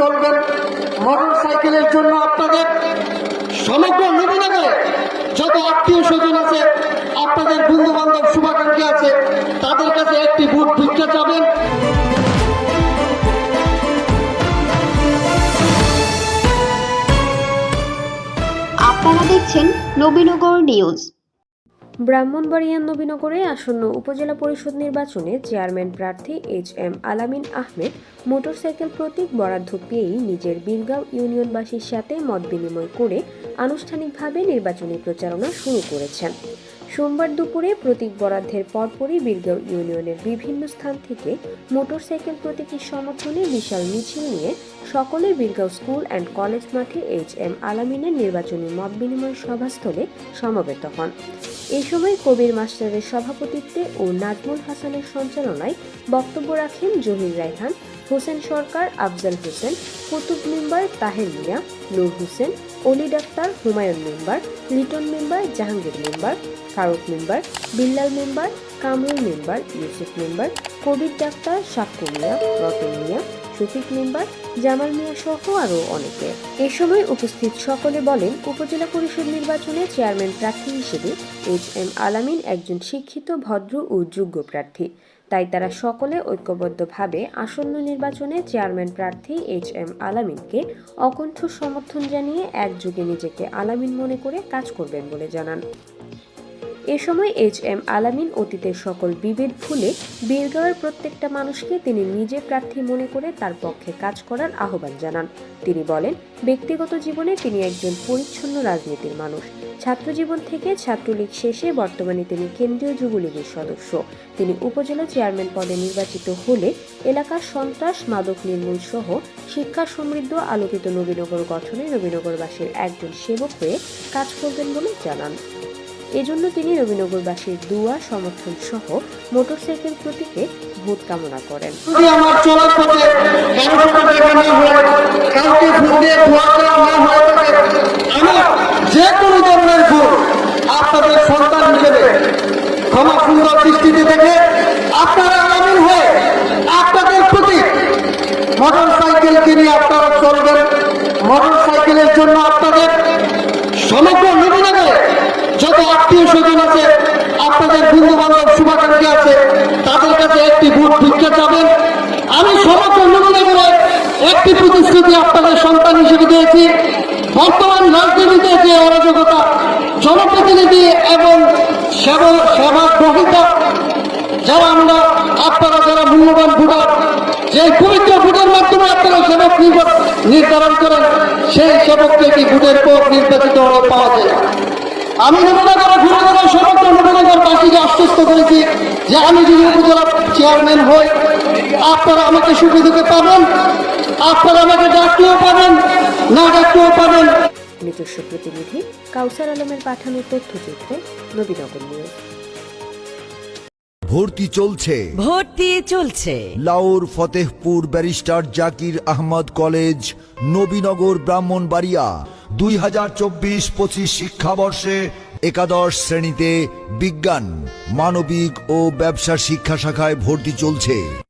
চলবেন মোটর সাইকেলের জন্য আপনাদের সমগ্র নবীনগরে যত আত্মীয় স্বজন আছে, আপনাদের বন্ধু বান্ধব শুভাকাঙ্ক্ষী আছে, তাদের কাছে একটি ভোট ভিক্ষা চাবেন। আপনারা দেখছেন নবীনগর নিউজ। ব্রাহ্মণবাড়িয়া নবীনগরে আসন্ন উপজেলা পরিষদ নির্বাচনে চেয়ারম্যান প্রার্থী এইচ এম আলামিন আহমেদ মোটরসাইকেল প্রতীক বরাদ্দ পেয়েই নিজের বীরগাঁও ইউনিয়নবাসীর সাথে মত বিনিময় করে আনুষ্ঠানিকভাবে নির্বাচনী প্রচারণা শুরু করেছেন। সোমবার দুপুরে প্রতীক বরাদ্দের পরপরই বীরগাঁও ইউনিয়নের বিভিন্ন স্থান থেকে মোটরসাইকেল প্রতীকের সমর্থনে বিশাল মিছিল নিয়ে সকলে বীরগাঁও স্কুল অ্যান্ড কলেজ মাঠে এইচ এম আলামিনের নির্বাচনী মত বিনিময় সভাস্থলে সমবেত হন। এই সময় কবির মাস্টারের সভাপতিত্বে ও নাজমুল হাসানের সঞ্চালনায় বক্তব্য রাখেন Zahir Raihan, Hossain Sarkar, Afzal Hossain, Kutub member Taher Mia, Nur Hossain Oli doctor, Humayun member, Liton member, Jahangir member, Faruk member, Billal member, Kamrul member, Yusuf member Kabir doctor Sakku Mia, Ratan Mia, Shafiq member, Jamal Mia সহ আরও অনেকে। এ সময় উপস্থিত সকলে বলেন, উপজেলা পরিষদ নির্বাচনে চেয়ারম্যান প্রার্থী হিসেবে এইচ এম আলামিন একজন শিক্ষিত, ভদ্র ও যোগ্য প্রার্থী। তাই তারা সকলে ঐক্যবদ্ধভাবে আসন্ন নির্বাচনে চেয়ারম্যান প্রার্থী এইচ এম আলামিনকে অকণ্ঠ সমর্থন জানিয়ে একযোগে নিজেকে আলামিন মনে করে কাজ করবেন বলে জানান। এ সময় এইচ এম আলামিন অতীতের সকল বিভেদ ভুলে বীরগাঁওয়ের প্রত্যেকটা মানুষকে তিনি নিজে প্রার্থী মনে করে তার পক্ষে কাজ করার আহ্বান জানান। তিনি বলেন, ব্যক্তিগত জীবনে তিনি একজন পরিচ্ছন্ন রাজনীতির মানুষ। ছাত্র জীবন থেকে ছাত্রলীগ শেষে বর্তমানে তিনি কেন্দ্রীয় যুবলীগের সদস্য। তিনি উপজেলা চেয়ারম্যান পদে নির্বাচিত হলে এলাকার সন্ত্রাস, মাদক নির্মূল সহ শিক্ষা সমৃদ্ধ আলোকিত নবীনগর গঠনে নবীনগরবাসীর একজন সেবক হয়ে কাজ করবেন বলে জানান। এজন্য তিনি নবীনগরবাসীর দুয়া, সমর্থন সহ মোটরসাইকেল প্রতীকে ভোট কামনা করেন। আমার চলার পথে দেখা যে কোনো ধরনের ভুল আপনাদের সন্তান হিসেবে ক্ষমা সুন্দর দৃষ্টিতে থেকে আপনারা আমিন হয়ে আপনাদের প্রতি মোটর সাইকেল কিনে আপনারা চলবেন। মোটর সাইকেলের জন্য আপনাদের সমগ্র আত্মীয় স্বজন আছে, আপনাদের কাছে একটি ভোট ভিক্ষা আমি সমগ্র প্রতিশ্রুতি আপনাদের সন্তান হিসেবে বর্তমান রাজনীতিতে এবং সেবা সেবা গ্রহিতা যারা আমরা যারা মূল্যবান ভোটার, যে পবিত্র ভোটের মাধ্যমে আপনারা সেবক নির্ধারণ করেন, সেই সেবককে কি ভোটের পর নির্বাচিত হলে পাওয়া যায়। আমি নবনগর ঘুরে ঘুরে সমগ্র নবনগর বাসীকে আশ্বস্ত করেছি যে আমি যদি উপজেলা চেয়ারম্যান হই আপনারা আমাকে সুখে দুঃখে পাবেন আপনারা আমাকে ডাকতেও পাবেন না ডাকতেও পাবেন। নিজস্ব প্রতিনিধি কাউসার আলমের পাঠানো তথ্যচিত্রে নবীনগর নিউজ। ভর্তি চলছে। ভর্তি চলছে। Laur Fatehpur barrister Zakir Ahmed college Nabinagar Brahmanbaria. দুই হাজার চব্বিশ পঁচিশ শিক্ষাবর্ষে একাদশ শ্রেণীতে বিজ্ঞান, মানবিক ও ব্যবসা শিক্ষা শাখায় ভর্তি চলছে।